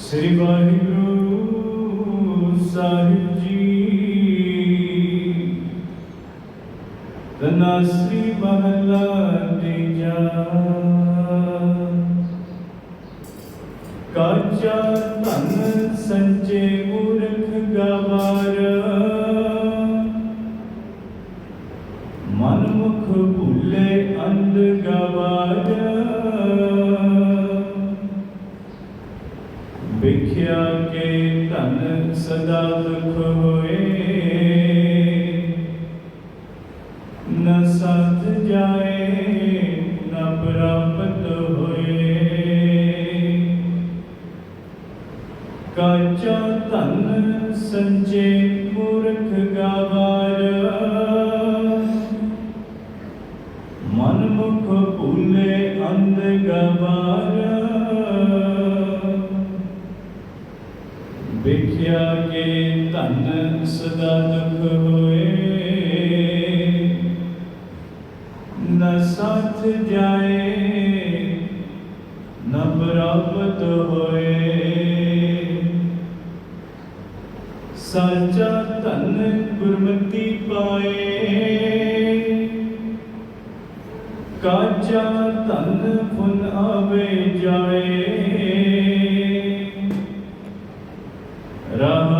ਸ੍ਰੀ ਵਾਹਿਗੁਰੂ ਸਾਹਿਬ ਜੀ। ਤਨਾਸਰੀ ਮਹਲਾ ਤੀਜਾ ਕਾਚਾ ਧਨ ਸੰਚੇ ਮੂਰਖ ਗਵਾਰ। ਮਨ ਮੁਖ ਭੁੱਲੇ ਅੰਧ ਗਵਾਰ। ਸਦਾ ਦੁਖ ਹੋਏ। ਨ ਸਤ ਜਾਏ ਨ ਪ੍ਰਾਪਤ ਹੋਏ। ਕਾਚਾ ਧਨ ਸੰਚੇ ਮੂਰਖ ਗਵਾਰ। ਧਨ ਸਦਾ ਦੁਖ ਹੋਏ ਨ ਸਾਥ ਜਾਏ ਨ ਪ੍ਰਾਪਤ ਹੋਏ ਸਾਚਾ ਧਨ ਗੁਰਮਤੀ ਪਾਏ ਕਾਚਾ ਧਨ ਫੁਨ ਆਵੇ ਜਾਏ ਰਹੋ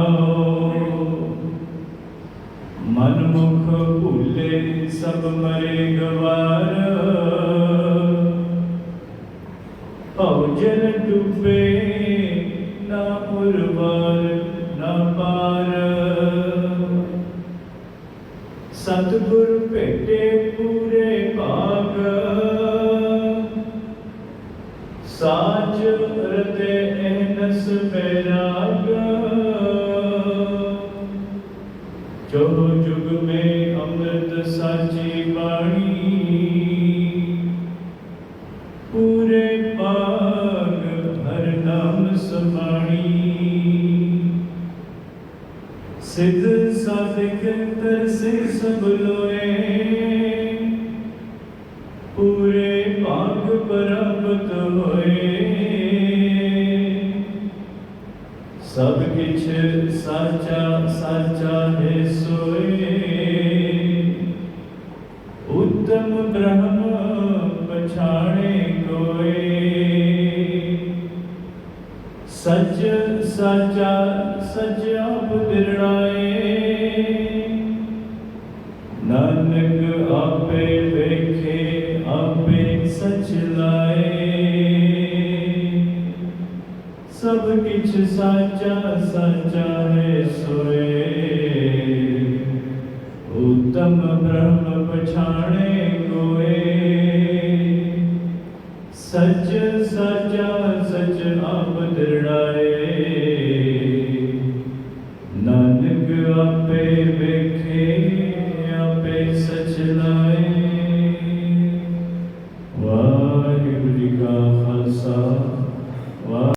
ਭੁੱਲੇ ਸਭ ਮਰੇ ਗਵਾਰ ਭਉ ਜਲ ਡੁੱਬੇ ਨਾ ਉਰਵਾਰ ਨਾ ਪਾਰ ਸਤਿਗੁਰ ਭੇਟੇ ਪੂਰੇ ਭਾਗ ਸਾਚ ਰਤੇ ਅਹਨਸ ਬੈਰਾਗ ਜੋ ਜੁਗ ਮੇ ਅੰਮ੍ਰਿਤ ਸਾਚੀ ਬਾਣੀ, ਪੂਰੇ ਭਾਗ ਹਰ ਨਾਮ ਸਮਾਣੀ। ਸਿੱਧ ਸਾਧਕ ਤਰਸੇ ਸਭ ਲੋਏ, ਪੂਰੇ ਭਾਗ ਪ੍ਰਾਪਤ ਹੋਏ। ਸਭ ਕਿਛ ਸਾਚਾ ਸਾਚਾ ਹੈ ਸੋਏ। ਉਤਮ ਬ੍ਰਹਮ ਪਛਾਣੇ ਕੋਏ। ਸੱਚ, ਸਾਚਾ, ਸੱਚ ਆਪ ਦਿਰੜਾਏ ਨਾਨਕ ਆਪੇ ਵੇਖੇ, ਆਪੇ ਸੱਚ ਲਾਏ। ਸਭ ਕਿਛ ਸਾਚਾ ਸਾਚਾ ਹੈ ਸੋਏ ਉਤਮ ਬ੍ਰਹਮ ਪਛਾਣੇ ਕੋਏ ਸੱਚ ਸਾਚਾ ਸੱਚ ਆਪ ਦਿੜਾਏ ਨਾਨਕ ਆਪੇ ਵੇਖੇ ਆਪੇ ਸਚ ਲਾਏ